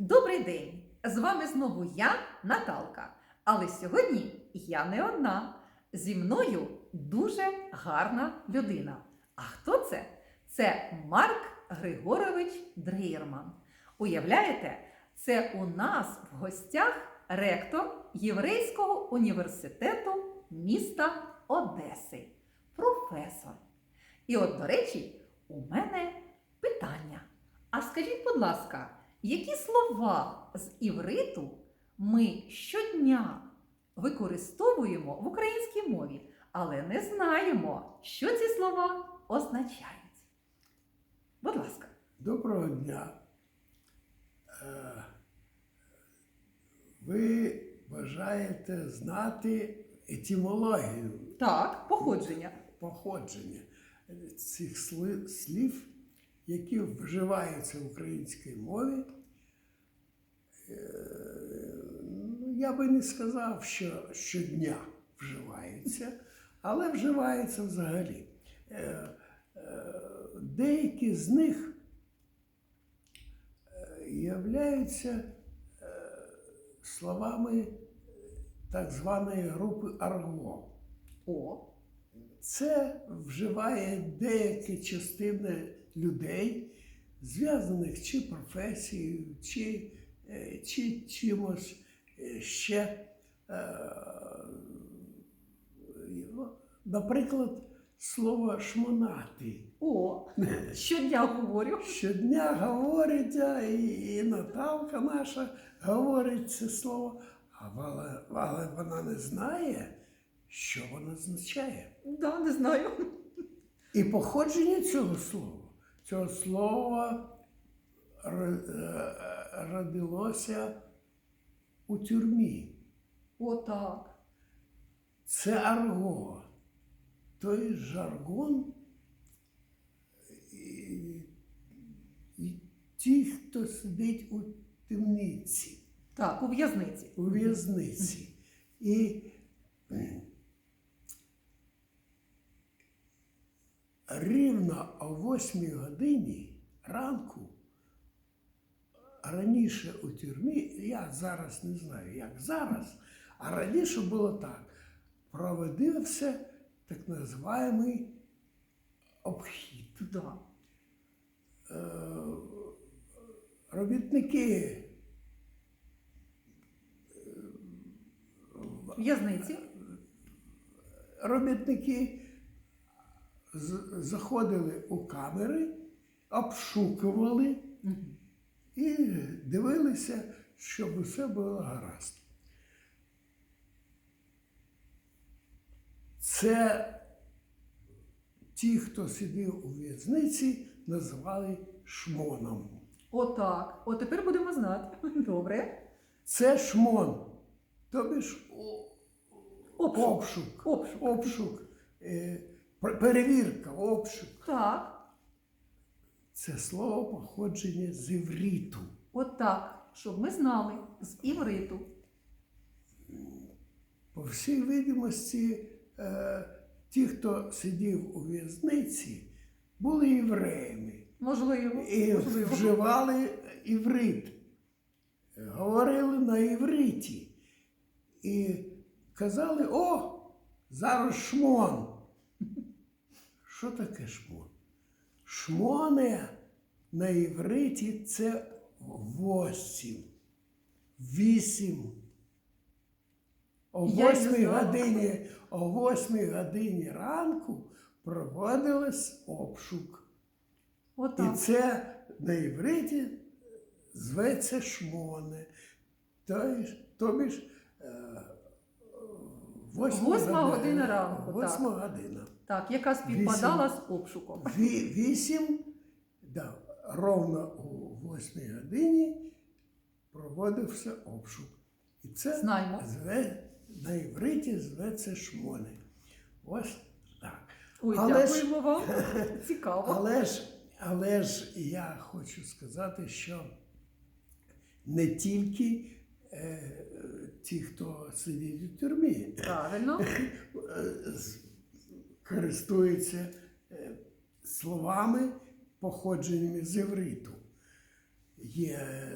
Добрий день! З вами знову я, Наталка. Але сьогодні я не одна. Зі мною дуже гарна людина. А хто це? Це Марк Григорович Дрейерман. Уявляєте, це у нас в гостях ректор Єврейського університету міста Одеси, професор. І от, до речі, у мене питання. А скажіть, будь ласка, які слова з івриту ми щодня використовуємо в українській мові, але не знаємо, що ці слова означають? Будь ласка. Доброго дня. Е, Ви бажаєте знати етимологію Так, походження. походження цих слів, які вживаються в українській мові. Е, Я би не сказав, що щодня вживаються, але вживаються взагалі. Е, е, Деякі з них являються словами так званої групи арго. О, Це вживає деякі частини людей, зв'язаних чи професією, чи, чи чимось е, ще. Е, Наприклад, слово шмонати. о, щодня говорю. Щодня говорить, і, і Наталка наша говорить це слово, але, але вона не знає, що воно означає. Да, не знаю. І походження цього слова. Цього слова е, родилося у тюрмі. О, так. Це арго. Той жаргон. І, і ті, хто сидить у темниці, Так, у в'язниці. у в'язниці. І рівно о 8 годині ранку, раніше у тюрмі, я зараз не знаю, як зараз, а раніше було так, проводився так називаємий обхід. Да. Е, Робітники В'язниці. робітники заходили у камери, обшукували. І дивилися, щоб усе було гаразд. Це ті, хто сидів у в'язниці, називали шмоном. О, так. О, тепер будемо знати. Добре. Це шмон. Тобі ж Обшук. обшук. Обшук. Обшук. Е, Перевірка, обшук. Так. Це слово походження з івріту. От так. Щоб ми знали з івриту. По всій видимості, е, ті, хто сидів у в'язниці, були євреями Можливо. і можливо. вживали іврит, говорили на івриті. І казали: о, зараз шмон. Що таке шмон? Шмоне на івриті це восім. Вісім. О восьмій годині, о восьмій годині ранку проводилось обшук. От І це на івриті зветься шмоне. Тобі ж, е, Восьма година ранку, Восьма година. Так, яка співпадала з обшуком. Ві- Вісім, да, ровно о восьмій годині проводився обшук. І це Знаємо. зве, на івриті зветься шмоне. Ось так. Ой, Але ж- вам. Цікаво. Але ж, але ж я хочу сказати, що не тільки е, ті, хто сидить у тюрмі, Правильно. е, користуються е, словами, походженнями з івриту. Є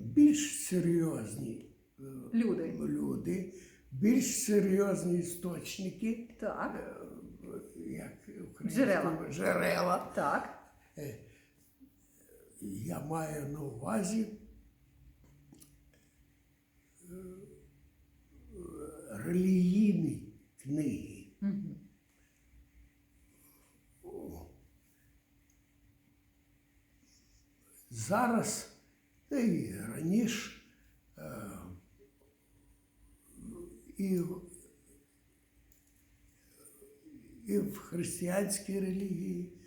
більш серйозні е, Люди. люди, більш серйозні істочники, Так, е, як Джерела. джерела. так. Я маю на увазі е, релігійні книги. Мгм. Зараз, та і раніше, е, і, в- і в християнській релігії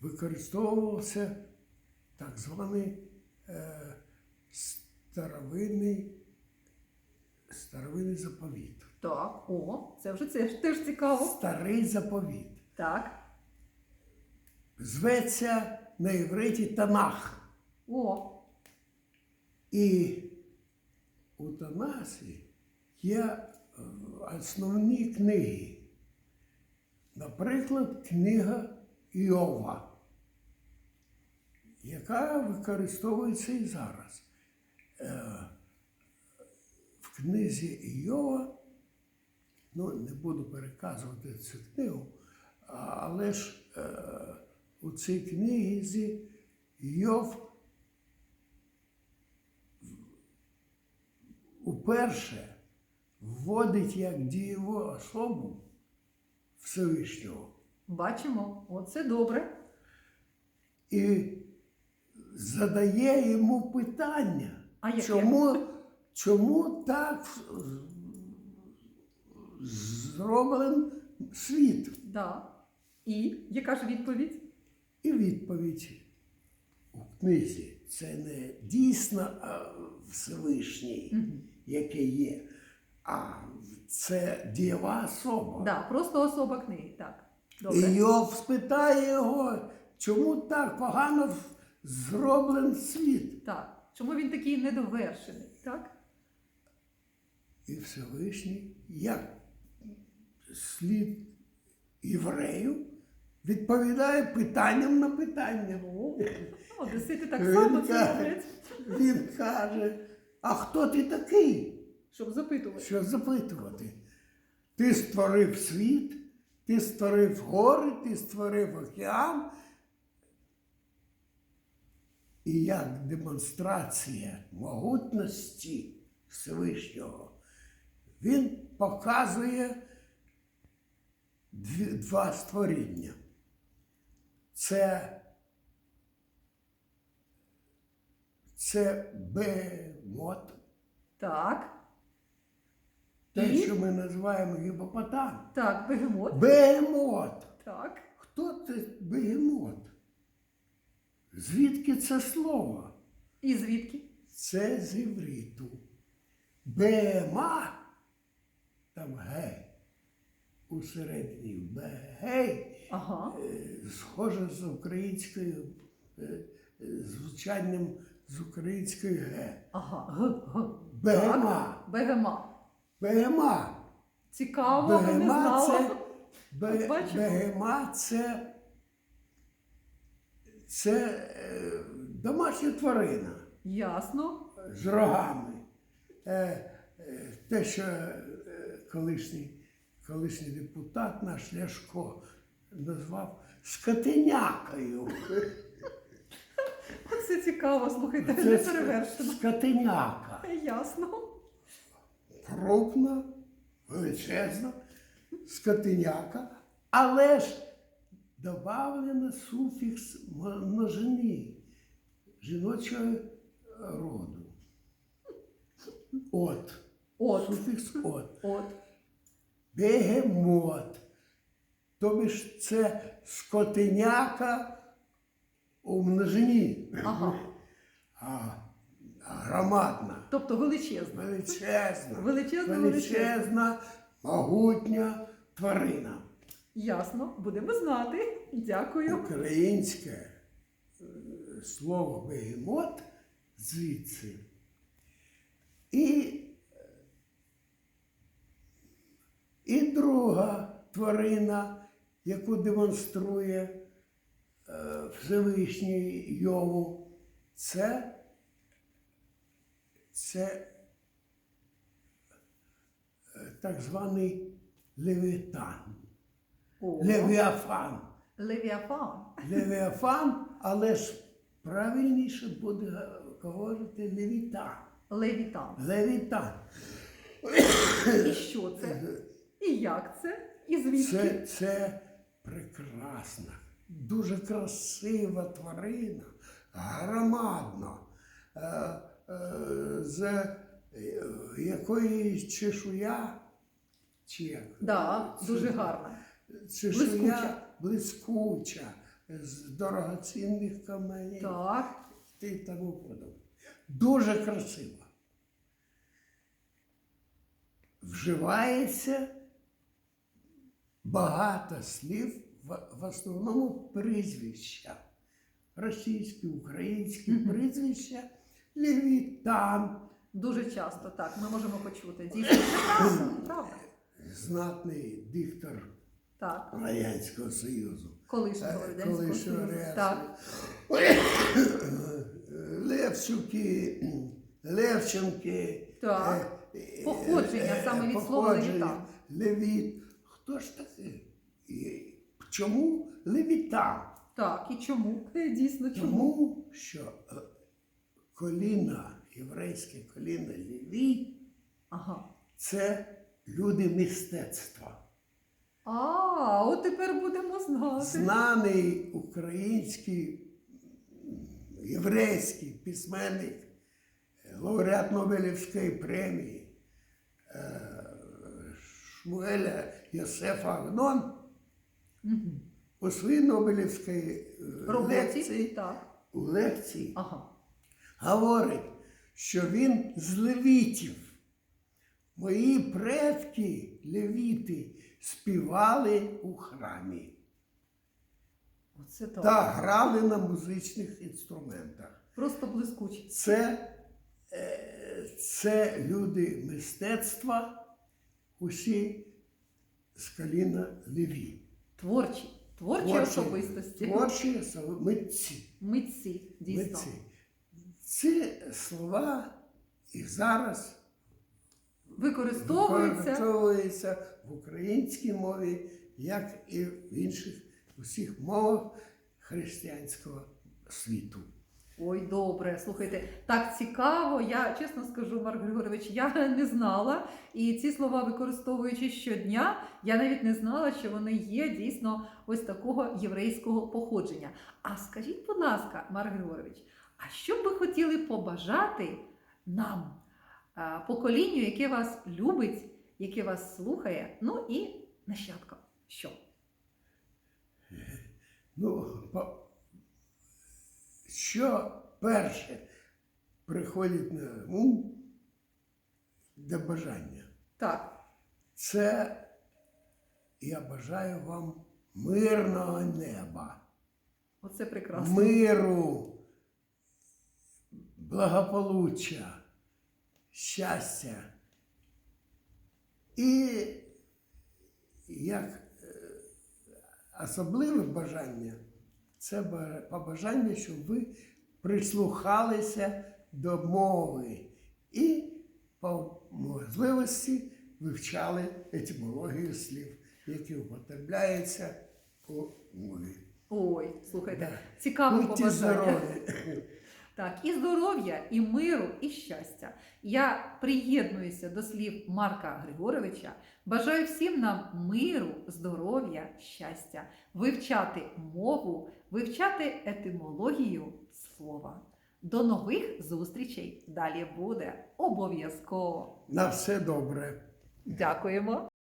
використовувався так званий е, старовинний, старовинний заповіт. Так, о, це вже це теж цікаво. Старий заповіт. Так. Зветься на івриті Танах. О, І у Танасі є е, основні книги. Наприклад, книга Іова, яка використовується і зараз. Е, В книзі Іова, ну не буду переказувати цю книгу, але ж е, у цій книзі Йов уперше вводить як дієву особу Всевишнього бачимо, оце добре. і задає йому питання, А яке? чому, чому так зроблений світ? Да. І яка ж відповідь? І відповідь у книзі це не дійсно а, Всевишній, який є, а це дієва особа. Да, просто особа книги. Так. І Добре. Йов спитає його, чому так погано зроблений світ. Так. Чому він такий недовершений? Так? І Всевишній, як слід єврею, відповідає питанням на питання. Одесити так Він само це роблять, Він каже: А хто ти такий? щоб запитувати. Що запитувати? Ти створив світ, ти створив гори, ти створив океан. І як демонстрація могутності Всевишнього, він показує два створіння. Це, це бемот, Так. те, І? що ми називаємо гіпопотам. Так, бегемот. Бегемот. Так. Хто це бегемот? Звідки це слово? І звідки? Це з івриту. Бема, там гей. Усередині бегей, Ага. е, схоже з українською е, е, звучанням з української. Ага. Г, г. Бегема. Бегема. Бегема. Цікаво, ви не знала. це, бе- бегема це, це домашня тварина Ясно. з рогами. Те, що колишній, колишній депутат наш Ляшко назвав скотинякою. Це цікаво, слухайте, не перевершено. Скотиняка. Ясно. крупна, величезна, скотиняка, але ж добавлено суфікс множини жіночого роду. От. От. Суфікс от. От. Бегемот. Тобі ж це скотиняка у множині. Ага. А, а громадна. Тобто величезна. Величезна, Величезна, величезна, могутня тварина. Ясно. Будемо знати. Дякую. Українське е, слово бегемот звідси. І, і друга тварина, яку демонструє е, Всевишній Йову, це це е, так званий левітан. Левіафан. Левіафан. Левіафан, але ж правильніше буде говорити левітан. Левітан. Левітан. І що це? І як це? І звідки? Це, це прекрасна, дуже красива тварина, громадна, е, е, з е, якої чешуя, чи як? Да, дуже гарно. Чешуя Блискуча. блискуча, з дорогоцінних каменів Так. і тому подобне. Дуже красиво. Вживається багато слів, в, основному прізвища. Російські, українські прізвища, левітан, Дуже часто так. Ми можемо почути. Дійсно, правда. знатний диктор Так. Радянського Союзу. Колишнього Е, радянського колишнього Союзу. Так. Левчуки, Левченки. Так. е, Походження е, саме від слова. Левіт. Хто ж? Чому левітан? Так. І чому? Е, Дійсно, чому? Тому що е, коліна, єврейське коліна Леві Ага. це люди мистецтва. А, от тепер будемо знати. Знаний український єврейський письменник, лауреат Нобелівської премії е, Шмуеля Йосефа Агнон Мгм. у своїй Нобелівській е, Роботі. лекції, Так. у лекції Ага. говорить, що він з левітів. Мої предки левіти співали у храмі Оце так. та грали на музичних інструментах. Просто блискуче. Це, е, це люди мистецтва, усі з коліна леві. Творчі. Творчі, особистості. Творчі митці. Митці, дійсно. митці. Ці слова і зараз Використовуються. використовуються в українській мові, як і в інших усіх мовах християнського світу. Ой, добре, слухайте, так цікаво. Я чесно скажу, Марк Григорович, я не знала. І ці слова використовуючи щодня, я навіть не знала, що вони є дійсно ось такого єврейського походження. А скажіть, будь ласка, Марк Григорович, а що б ви хотіли побажати нам, поколінню, яке вас любить, яке вас слухає, ну і нащадкам? Що? Ну, що перше приходить на ум для бажання? Так, Це я бажаю вам мирного неба, оце прекрасно. миру, благополуччя, щастя. І як е, особливе бажання, це побажання, щоб ви прислухалися до мови і по можливості вивчали етимологію слів, які употребляються у мові. Ой, слухайте, Да. Будьте побажання. здорові! Так, і здоров'я, і миру, і щастя. Я приєднуюся до слів Марка Григоровича. Бажаю всім нам миру, здоров'я, щастя, вивчати мову, вивчати етимологію слова. До нових зустрічей! Далі буде обов'язково. На все добре! Дякуємо!